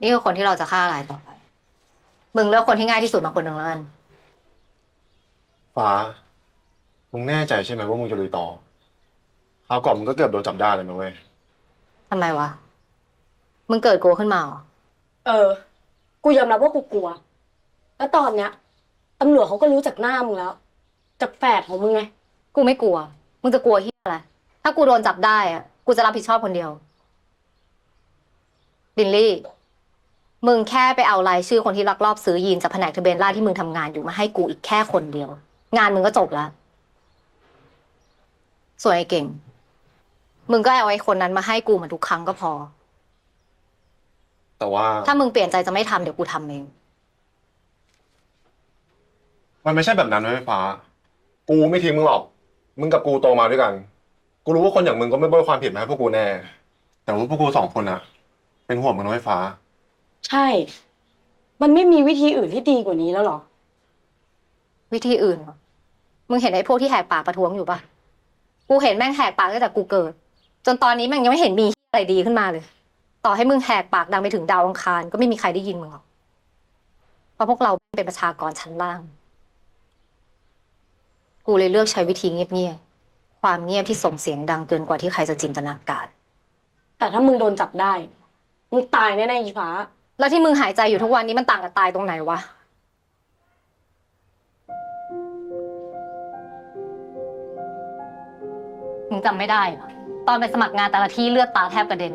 นี่คือคนที่เราจะฆ่ารายต่อไป มึงเลือกคนที่ง่ายที่สุดมาคนหนึ่งแล้วกัน ฟ้า มึงแน่ใจใช่ไหมว่ามึงจะลุยต่อคราวก่อนมึงก็เกือบโดนจับได้เลยนะเว้ย ทำไมวะ มึงเกิดกลัวขึ้นมาเหรอ เออ กูยอมรับว่ากูกลัว แล้วตอนเนี้ยตำรวจเขาก็รู้จากหน้ามึงแล้ว จากแฝดของมึงไง กูไม่กลัว มึงจะกลัวเฮียอะไร ถ้ากูโดนจับได้อะ กูจะรับผิดชอบคนเดียวลินลี่ มึงแค่ไปเอารายชื่อคนที่ลักลอบซื้อยีนจากแผนกทะเบียนราษฎร์ที่มึงทำงานอยู่มาให้กูอีกแค่คนเดียว งานมึงก็จบแล้ว ส่วนไอ้เก่ง มึงก็เอาไอ้คนนั้นมาให้กูเหมือนทุกครั้งก็พอ แต่ว่าถ้ามึงเปลี่ยนใจจะไม่ทำเดี๋ยวกูทำเอง มันไม่ใช่แบบนั้นนะไฟฟ้า กูไม่ทิ้งมึงหรอก มึงกับกูโตมาด้วยกัน กูรู้ว่าคนอย่างมึงก็ไม่โบยความผิดมาให้พวกกูแน่ แต่ว่าพวกกูสองคนนะเป็นห่วงมึงนะไฟฟ้า ใช่ มันไม่มีวิธีอื่นที่ดีกว่านี้แล้วเหรอ วิธีอื่นเหรอมึงเห็นไอ้พวกที่แหกปากประท้วงอยู่ปะกูเห็นแม่งแหกปากตั้งแต่กูเกิด จนตอนนี้แม่งยังไม่เห็นมีอะไรดีขึ้นมาเลย ต่อให้มึงแหกปากดังไปถึงดาวอังคารก็ไม่มีใครได้ยินมึงหรอก เพราะพวกเราเป็นประชากรชั้นล่าง กูเลยเลือกใช้วิธีเงียบๆ ความเงียบที่ส่งเสียงดังเกินกว่าที่ใครจะจินตนาการ แต่ถ้ามึงโดนจับได้ มึงตายแน่ๆอีฟ้า แล้วที่มึงหายใจอยู่ทุกวันนี้มันต่างกับตายตรงไหนวะ มึงจำไม่ได้เหรอตอนไปสมัครงานแต่ละที่เลือดตาแทบกระเด็น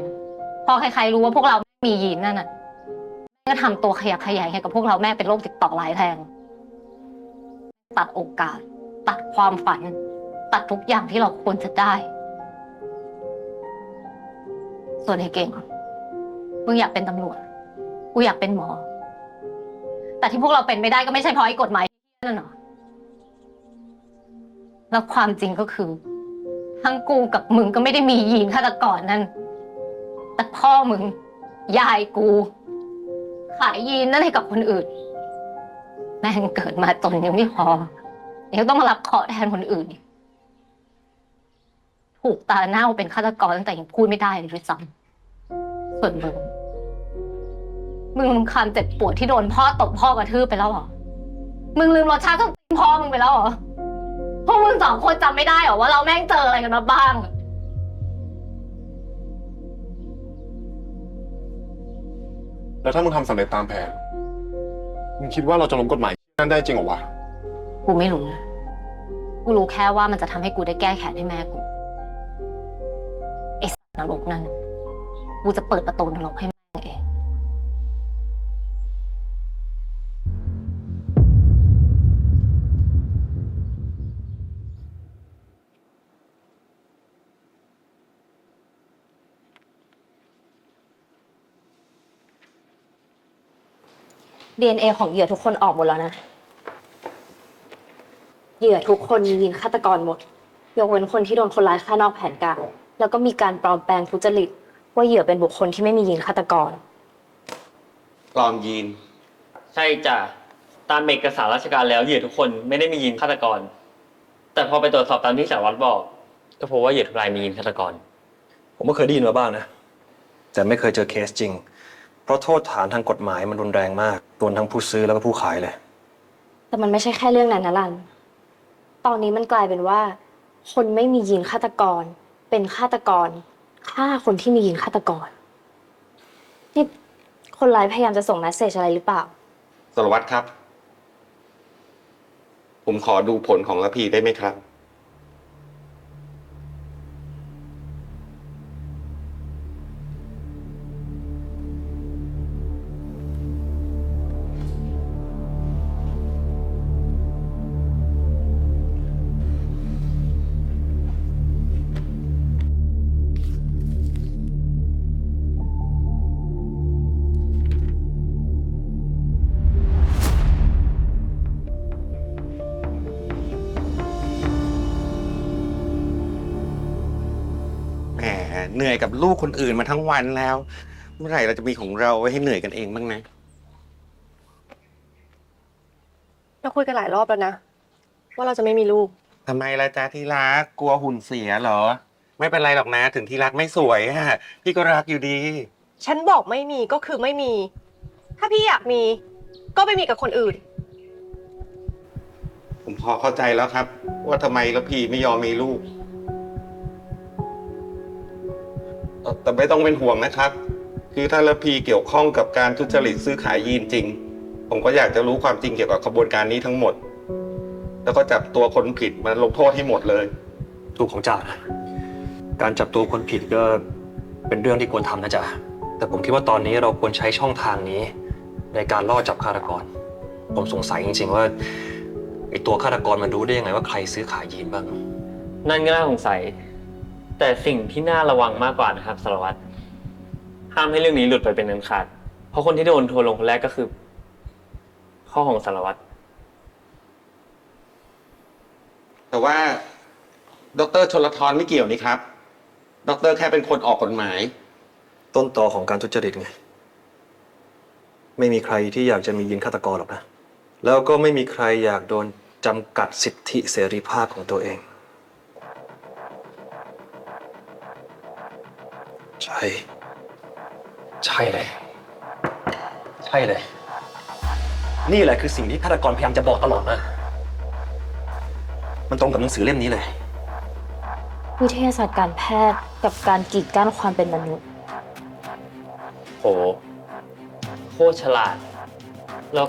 พอใครๆรู้ว่าพวกเราไม่มียีนนั่นน่ะแม่ก็ทำตัวขยักขยายให้กับพวกเราแม่เป็นโรคติดต่อหลายแรงตัดโอกาส ตัดความฝัน ตัดทุกอย่างที่เราควรจะได้ ส่วนไอ้เก่งมึงอยากเป็นตำรวจ กูอยากเป็นหมอ แต่ที่พวกเราเป็นไม่ได้ก็ไม่ใช่เพราะไอ้กฎหมายนั่นหรอแล้วความจริงก็คือ ทั้งกูกับมึงก็ไม่ได้มียีนฆาตกรนั่น แต่พ่อมึง ยายกู ขายยีนนั่นให้กับคนอื่น แม่งเกิดมาจนยังไม่พอยังต้องมารับเคราะห์แทนคนอื่น ถูกตาเน่าเป็นฆาตกรตั้งแต่ยังพูดไม่ได้เลยด้วยซ้ำส่วนมึง มึงรำคาญเจ็บปวดที่โดนพ่อตบพ่อกระทืบไปแล้วเหรอ มึงลืมรสชาติของพ่อมึงไปแล้วเหรอ พวกมึงสองคนจำไม่ได้เหรอว่าเราแม่งเจออะไรกันมาบ้าง แล้วถ้ามึงทำสำเร็จตามแผน มึงคิดว่าเราจะล้มกฎหมายนั่นได้จริงเหรอวะ กูไม่รู้นะ กูรู้แค่ว่ามันจะทำให้กูได้แก้แค้นให้แม่กู ไอ้สัตว์นรกนั่น กูจะเปิดประตูนรกให้ DNA ของเหยื่อทุกคนออกหมดแล้วนะ เหยื่อทุกคนมียีนฆาตกรหมด ยกเว้นคนที่โดนคนร้ายฆ่านอกแผนการ แล้วก็มีการปลอมแปลงทุจริต ว่าเหยื่อเป็นบุคคลที่ไม่มียีนฆาตกร ปลอมยีน ใช่จ้ะ ตามเอกสารราชการแล้วเหยื่อทุกคนไม่ได้มียีนฆาตกร แต่พอไปตรวจสอบตามที่สารวัตรบอก ก็พบว่าเหยื่อทุกรายมียีนฆาตกร ผมก็เคยได้ยินมาบ้างนะ แต่ไม่เคยเจอเคสจริงเพ ราะโทษฐานทางกฎหมายมันรุนแรงมากรวมทั้งผู้ซื้อแล้วก็ผู้ขายเลย แต่มันไม่ใช่แค่เรื่องนั้นนะลัน ตอนนี้มันกลายเป็นว่า คนไม่มียีนฆาตกร เป็นฆาตกรฆ่าคนที่มียีนฆาตกร นี่คนร้ายพยายามจะส่งแมสเซจอะไรหรือเปล่า สารวัตรครับ ผมขอดูผลของละพีได้ไหมครับ เหนื่อยกับลูกคนอื่นมาทั้งวันแล้ว เมื่อไหร่เราจะมีของเราไว้ให้เหนื่อยกันเองบ้างนะ เราคุยกันหลายรอบแล้วนะ ว่าเราจะไม่มีลูก ทำไมล่ะจ๊ะที่รักกลัวหุ่นเสียเหรอ ไม่เป็นไรหรอกนะ ถึงที่รักไม่สวยอะพี่ก็รักอยู่ดี ฉันบอกไม่มีก็คือไม่มี ถ้าพี่อยากมี ก็ไปมีกับคนอื่น ผมพอเข้าใจแล้วครับ ว่าทำไมแล้วพี่ไม่ยอมมีลูก แต่ไม่ต้องเป็นห่วงนะครับ คือถ้าละพีเกี่ยวข้องกับการทุจริตซื้อขายยีนจริง ผมก็อยากจะรู้ความจริงเกี่ยวกับขบวนการนี้ทั้งหมด แล้วก็จับตัวคนผิดมาลงโทษให้หมดเลย ถูกของจ่านะการจับตัวคนผิดก็เป็นเรื่องที่ควรทำนะจ๊ะ แต่ผมคิดว่าตอนนี้เราควรใช้ช่องทางนี้ ในการล่อจับฆาตกร ผมสงสัยจริงๆว่าไอตัวฆาตกรมันรู้ได้ยังไงว่าใครซื้อขายยีนบ้าง นั่นก็น่าสงสัย แต่สิ่งที่น่าระวังมากกว่านะครับสารวัตรห้ามให้เรื่องนี้หลุดไปเป็นอันขาด เพราะคนที่โดนทัวร์ลงคนแรกก็คือพ่อของสารวัตรแต่ว่าดรชลทรไม่เกี่ยวนี่ครับ ดรแค่เป็นคนออกกฎหมาย ต้นตอของการทุจริตไง ไม่มีใครที่อยากจะมียิงฆาตกรหรอกนะ แล้วก็ไม่มีใครอยากโดนจำกัดสิทธิเสรีภาพของตัวเอง ใช่ ใช่เลย ใช่เลย นี่แหละคือสิ่งที่ฆาตกรพยายามจะบอกตลอดนะ มันตรงกับหนังสือเล่มนี้เลย วิทยาศาสตร์การแพทย์กับการกีดกั้นความเป็นมนุษย์ โห โคตรฉลาด แล้ว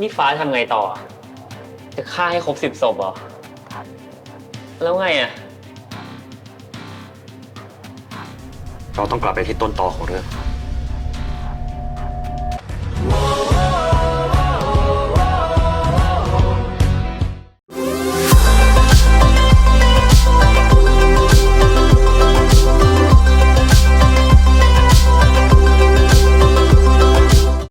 นี่ฟ้าทำไงต่อ จะฆ่าให้ครบสิบศพเหรอ แล้วไงอะ เราต้องกลับไปที่ต้นตอของเรื่อง